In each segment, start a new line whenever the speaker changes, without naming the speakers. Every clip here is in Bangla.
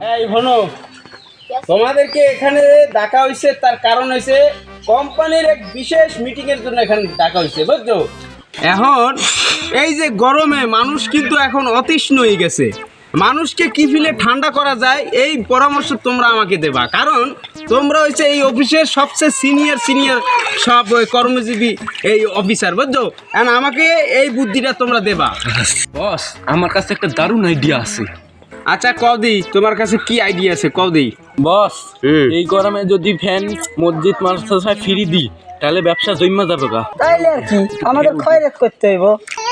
এই তোমাদেরকে এখানে ডাকা হয়েছে তার কারণ হয়েছে কোম্পানির এক বিশেষ মিটিং এর জন্য এখানে ডাকা হয়েছে বুঝছ? এখন এই যে গরমে মানুষ কিন্তু এখন অতিষ্ণ হয়ে গেছে। মানুষকে কি ফিলে ঠান্ডা করা যায় এই পরামর্শ তোমরা আমাকে দেবা। কারণ তোমরা হচ্ছে এই অফিসের সবচেয়ে সিনিয়র সিনিয়র সব ওই কর্মজীবী এই অফিসার বুঝছ? এখন আমাকে এই বুদ্ধিটা তোমরা দেবা।
বস আমার কাছে একটা দারুণ আইডিয়া আছে।
আচ্ছা কদি তোমার কাছে কি আইডিয়া আছে? কদি
বস
হুম।
এই গরমে যদি ফ্যান মসজিদ মাদ্রাসায় ফ্রি দি তাহলে ব্যবসা জমা যাবে গা।
তাইলে আর কি আমাদের খয়রাত করতে হইব।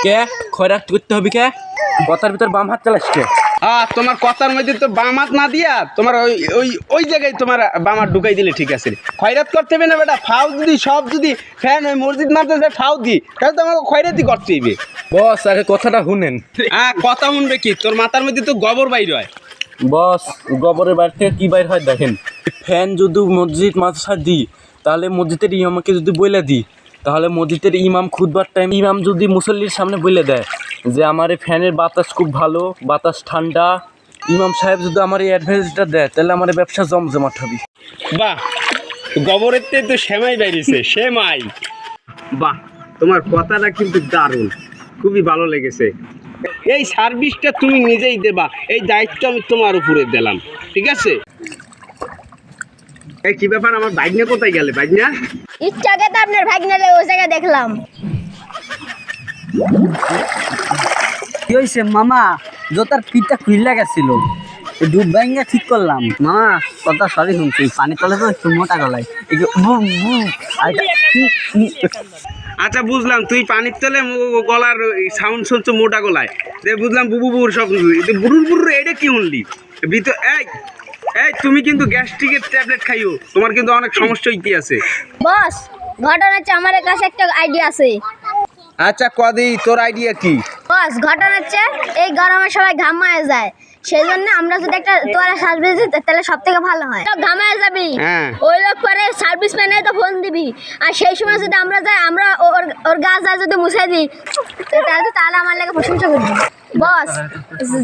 কে? খয়রাত করতে হবে কে? কথার ভিতর বাম হাত চালাস কে
হ্যাঁ তোমার কথার মধ্যে তো বামাত না দিয়া তোমার ওই ওই ওই জায়গায় তোমার বাম হাত ঢুকাই দিলে ঠিক আছে। খয়রাত করতে হবে না বেটা ফাউ যদি সব যদি ফ্যান ওই মসজিদ মারতে ফাউ দি তাহলে তো আমাকে খয়রাতি করতে হইবে।
বস আগে কথাটা শুনেন।
হ্যাঁ কথা শুনবে কি? তোর মাথার মধ্যে তো গোবর বাইর হয়।
বস গোবরের বাড়ি থেকে কি বাইর হয় দেখেন। ফ্যান যদি মসজিদ মাদ্রাসায় দিই তাহলে মসজিদের ইমামকে যদি বলে দিই তাহলে মসজিদের ইমাম খুদবার টাইম ইমাম যদি মুসল্লির সামনে বলে দেয়। যে আমার এই ফ্যানের বাতাস খুব ভালো বাতাস ঠান্ডা। ইমাম সাহেব যদি আমার এই অ্যাডভাইসটা দেয় তাহলে আমার এই ব্যবসা জমজমাট হবে।
বাহ গোবরের তে তো সেমাই বাইরেছে সেমাই। বাহ তোমার কথাটা কিন্তু দারুণ খুবই ভালো লেগেছে। এই সার্ভিসটা তুমি নিজেই দেবা এই দায়িত্ব আমি তোমার উপরে দিলাম ঠিক আছে? এই কি ব্যাপার আমার বাইকনা কোথায় গেলে বাইকনা
ইচ্ছাকে তো আপনার ভাগনালে ওই জায়গায় দেখলাম।
কি হয়েছে মামা? জোতার পিঠটা খুললে গেছিল। ডুব ব্যাঙ্গা ঠিক করলাম। মামা কথা সরি শুনছি। পানি তলে তো একটু মোটা গলায়।
আচ্ছা বুঝলাম। তুই পানির তলে মো- গলার সাউন্ড শুনছো মোটা গলায়। বুঝলাম বুবু বুবুর সব এটা বুরুর বুরুর এটা কি শুনলি? ভিতর এই এই তুমি কিন্তু গ্যাস্ট্রিকের ট্যাবলেট খাইও। তোমার কিন্তু অনেক সমস্যা হইতে আছে?
বস ঘটনা হচ্ছে আমার কাছে একটা আইডিয়া আছে।
আচ্ছা কদি তোর আইডিয়া কি?
বস ঘটনা হচ্ছে এই গরমে সবাই ঘামায় যায়। সেই জন্য আমরা যদি একটা তোরা সার্ভিস দিই তাহলে সব থেকে ভালো হয়। তো ঘামায় যাবি।
হ্যাঁ।
ওই লোক পরে সার্ভিস ম্যানে তো ফোন দিবি। আর সেই সময় যদি আমরা যাই আমরা ওর ওর গা যা যদি মুছাই দিই তাহলে তাহলে আমার লাগে প্রশংসা করবি। বস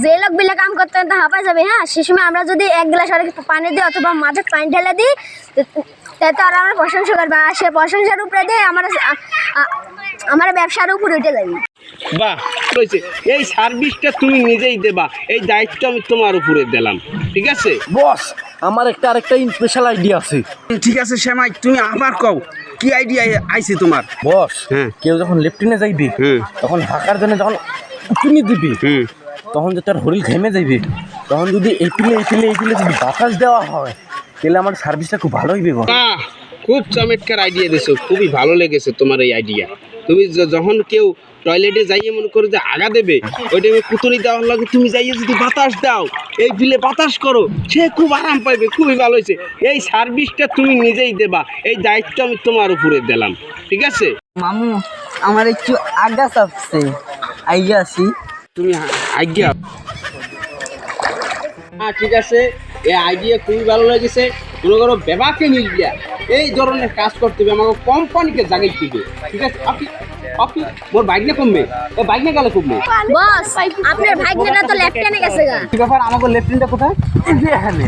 যে লোক বিলে কাম করতে তো হাঁপায় যাবে হ্যাঁ? সেই সময় আমরা যদি এক গ্লাস অনেক পানি দিই অথবা মাঝে পানি ঢেলে দিই তাহলে তো আর আমরা প্রশংসা করবে। আর সে প্রশংসার উপরে দিয়ে আমার আমার ব্যবসার উপরে উঠে যাবে।
বাহ হয়েছে এই সার্ভিসটা তুমি নিজেই দেবা এই দায়িত্ব আমি তোমার উপরে দিলাম ঠিক আছে?
বস আমার একটা আরেকটা স্পেশাল আইডিয়া আছে।
ঠিক আছে শ্যামাই তুমি আবার কও কি আইডিয়া আইছে তোমার?
বস
হ্যাঁ।
কেউ যখন লেফটিনে যাইবে তখন হাঁকার জন্য যখন উঠুনি দিবি তখন যদি তার হরিল ঘেমে যাইবে তখন যদি এই পিলে এই পিলে যদি বাতাস দেওয়া হয় তাহলে আমার সার্ভিসটা খুব ভালো হইবে
খুব চমৎকার আইডিয়া দিছো খুবই ভালো লেগেছে তোমার এই আইডিয়া তুমি যখন কেউ টয়লেটে যাইয়ে মনে করো যে আগা দেবে ওই টাইমে কুতুরি দেওয়ার লাগে তুমি যাইয়ে যদি বাতাস দাও এই ফিলে বাতাস করো সে খুব আরাম পাইবে খুবই ভালো হয়েছে এই সার্ভিসটা তুমি নিজেই দেবা এই দায়িত্ব আমি তোমার উপরে দিলাম ঠিক আছে?
মামু আমার একটু আগা চাপছে আইয়া আছি
তুমি আজ্ঞা হ্যাঁ ঠিক আছে এই আইডিয়া খুবই ভালো লেগেছে মনে করো বেবাকে নিয়ে এই ধরনের কাজ করতে হবে আমাকে কোম্পানিকে জাগাই দিবে। ঠিক আছে? আপনি আপনি মোর বাইক না কমবে? ও বাইক না গেলে কমবে?
বস আপনার ভাগ্যটা তো লেফটেনে গেছে গা।
কি ব্যাপার আমাকে লেফটেনটা কোথায়?
এখানে।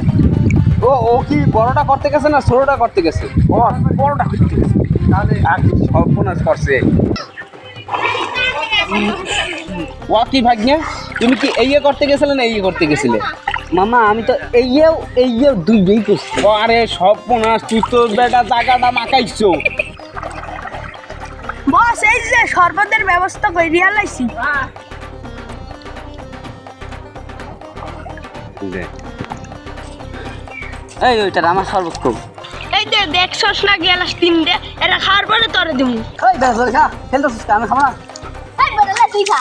ও ও কি বড়টা করতে গেছে না ছোটটা করতে গেছে? ও বড়টা করতে গেছে। তাহলে আর কি সর্বনাশ করছে। ও কি ভাগ্নে? তুমি কি এই করতে গেছিলে না এই ইয়ে করতে গেছিলে?
মামা আমি তো এইয়েও এইয়েও দুইটাই করছি।
আরে সর্বনাশ তুই তো বেটা জায়গাটা মাকাইছো
বস এই যে শরবতের ব্যবস্থা করে রিয়ালাইছি
এই ওইটার আমার সর্বোচ্চ খুব
এই যে দেখছস না গেলাস তিনটে এটা খাওয়ার পরে তোরে দিমু।
ওই বেশ ধরে খা খেলতেছিস আমি খাব না।
এই বড়লা তুই খা।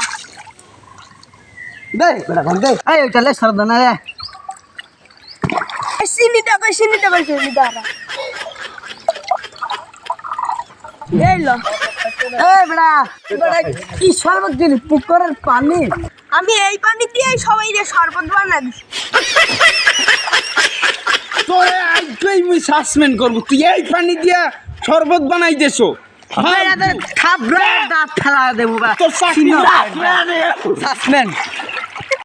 দে বেটা দে। এই ওইটা লে সরদ না রে।
এই চিনিটা কই চিনিটা এই লো।
এই কি শরবত দিলি পুকুরের পানি?
আমি এই পানি দিয়ে সবাই রে শরবত বানা দিছি
তোরে আজকেই মুই সাসপেন্ড করব। তুই এই পানি দিয়া শরবত বানাই দেছো
থাপ দাঁত খেলা দেবো
তোর
সাসপেন্ড